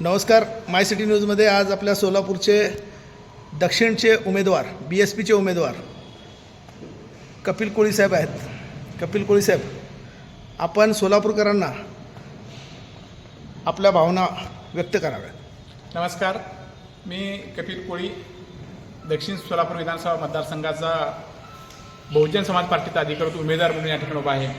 नमस्कार माय सिटी न्यूजमध्ये आज आपल्या सोलापूरचे दक्षिणचे उमेदवार बी एस पीचे उमेदवार कपिल कोळी साहेब आहेत. कपिल कोळी साहेब आपण सोलापूरकरांना आपल्या भावना व्यक्त कराव्यात. नमस्कार मी कपिल कोळी दक्षिण सोलापूर विधानसभा मतदारसंघाचा बहुजन समाज पार्टीचा अधिकृत उमेदवार म्हणून या ठिकाणी उभा आहे.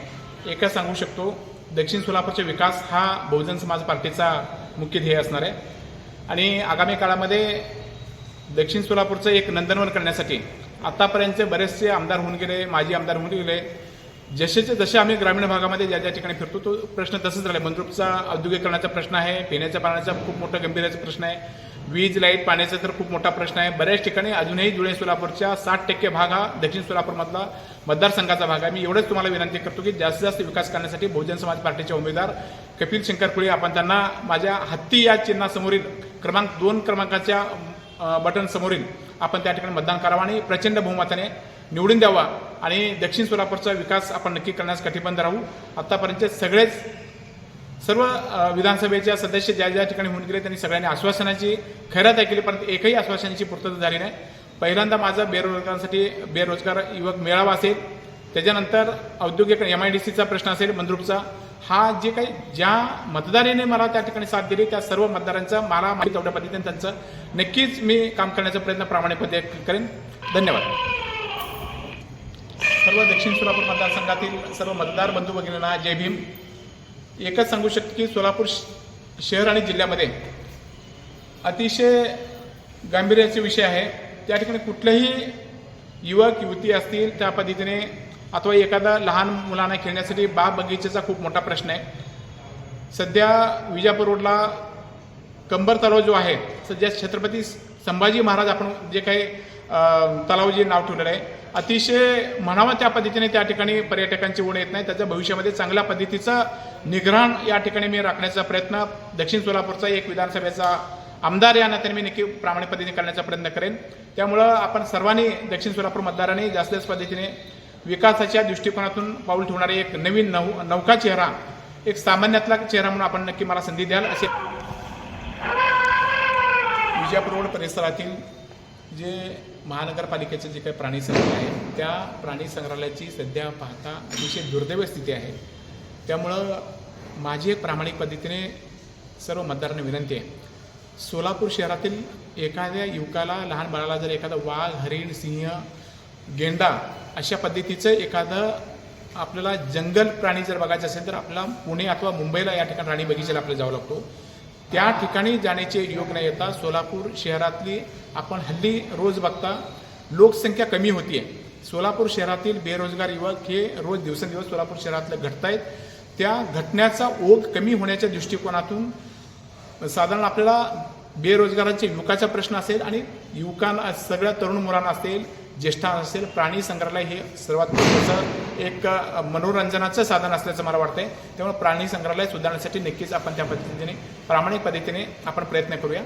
एकच सांगू शकतो दक्षिण सोलापूरचा विकास हा बहुजन समाज पार्टीचा मुख्य ध्येय असणार आहे. आणि आगामी काळामध्ये दक्षिण सोलापूरचं एक नंदनवन करण्यासाठी आतापर्यंतचे बरेचसे आमदार होऊन गेले माजी आमदार होऊन गेले. जसेचे जसे आम्ही ग्रामीण भागामध्ये ज्या ज्या ठिकाणी फिरतो तो प्रश्न तसंच राहिला. मंद्रुपचा औद्योगिकरणाचा प्रश्न आहे पिण्याच्या पाण्याचा खूप मोठा गंभीराचा प्रश्न आहे. वीज लाइट पाण्याचा तर खूप मोठा प्रश्न आहे. बऱ्याच ठिकाणी अजूनही जुळे सोलापूरच्या साठ टक्के भाग हा दक्षिण सोलापूरमधला मतदारसंघाचा भाग आहे. मी एवढंच तुम्हाला विनंती करतो की जास्तीत जास्त विकास करण्यासाठी बहुजन समाज पार्टीचे उमेदवार कपिल शंकर कुळे आपण त्यांना माझ्या हत्ती या चिन्हासमोरील क्रमांक दोन क्रमांकाच्या बटन समोरील आपण त्या ठिकाणी मतदान करावं आणि प्रचंड बहुमताने निवडून द्यावा आणि दक्षिण सोलापूरचा विकास आपण नक्की करण्यास कटिबद्ध राहू. आतापर्यंत सगळेच सर्व विधानसभेच्या सदस्य ज्या ज्या ठिकाणी होऊन गेले त्यांनी सगळ्यांनी आश्वासनाची खैरात केली परंतु एकही आश्वासनाची पूर्तता झाली नाही. पहिल्यांदा माझा बेरोजगारांसाठी बेरोजगार युवक मेळावा असेल त्याच्यानंतर औद्योगिक एम आय डी सीचा प्रश्न असेल मंद्रुपचा. हा जे काही ज्या मतदाराने मला त्या ठिकाणी साथ दिली त्या सर्व मतदारांचा मला माहिती तेवढ्या पद्धतीने त्यांचं. नक्कीच मी काम करण्याचा प्रयत्न प्रामाणिकपणे करेन. धन्यवाद. सर्व दक्षिण सोलापूर मतदारसंघातील सर्व मतदार बंधू भगिनींना जय भीम. एकच सांगू शकतो की सोलापूर श- शहर आणि जिल्ह्यामध्ये अतिशय गांभीर्याचे विषय आहे. त्या ठिकाणी कुठलेही युवक युवती असतील त्या पद्धतीने अथवा एखादा लहान मुलांना खेळण्यासाठी बाग बगीचेचा खूप मोठा प्रश्न आहे. सध्या विजापूर रोडला कंबर तलाव जो आहे सध्या छत्रपती संभाजी महाराज आपण जे काही तलाव जे नाव ठेवलेलं आहे. अतिशय म्हणावं त्या पद्धतीने त्या ठिकाणी पर्यटकांची ओढ येत नाही. त्याच्या भविष्यामध्ये चांगल्या पद्धतीचं निग्रहण या ठिकाणी मी राखण्याचा प्रयत्न दक्षिण सोलापूरचा एक विधानसभेचा आमदार या नात्याने मी नक्की प्रामाणिक पद्धतीने करण्याचा प्रयत्न करेन. त्यामुळं आपण सर्वांनी दक्षिण सोलापूर मतदारांनी जास्त जास्त पद्धतीने विकासाच्या दृष्टिकोनातून पाऊल ठेवणारे एक नवीन नव नौका चेहरा एक सामान्यातला चेहरा म्हणून आपण नक्की मला संधी द्याल असे विजापूर रोड परिसरातील जे महानगरपालिकेचे जे काही प्राणी संग्रहालय आहे त्या प्राणी संग्रहालयाची सध्या पाहता अतिशय दुर्दैव स्थिती आहे. त्यामुळं माझी एक प्रामाणिक पद्धतीने सर्व मतदारांना विनंती आहे. सोलापूर शहरातील एखाद्या युवकाला लहान बाळाला जर एखादा वाघ हरिण सिंह गेंडा अशा पद्धतीचं एखादं आपल्याला जंगल प्राणी जर बघायचं असेल तर आपला पुणे अथवा मुंबईला या ठिकाणी राणी बगीचाला आपल्याला जावं लागतो. त्या ठिकाणी जाण्याचे योग नाही येता सोलापूर शहरातली आपण हल्ली रोज बघता लोकसंख्या कमी होतीये. सोलापूर शहरातील बेरोजगार युवक हे रोज दिवसेंदिवस सोलापूर शहरातले घटत आहेत त्या घटण्याचा ओघ कमी होण्याच्या दृष्टिकोनातून साधारण आपल्याला बेरोजगारांचे युवकाचा प्रश्न असेल आणि युवकांना सगळ्या तरुण मुलांना असेल ज्येष्ठ असेल प्राणी संग्रहालय हे सर्वात महत्त्वाचं एक मनोरंजनाचं साधन असल्याचं मला वाटतंय. त्यामुळे प्राणी संग्रहालय सुधारण्यासाठी नक्कीच आपण त्या पद्धतीने प्रामाणिक पद्धतीने आपण प्रयत्न करूया.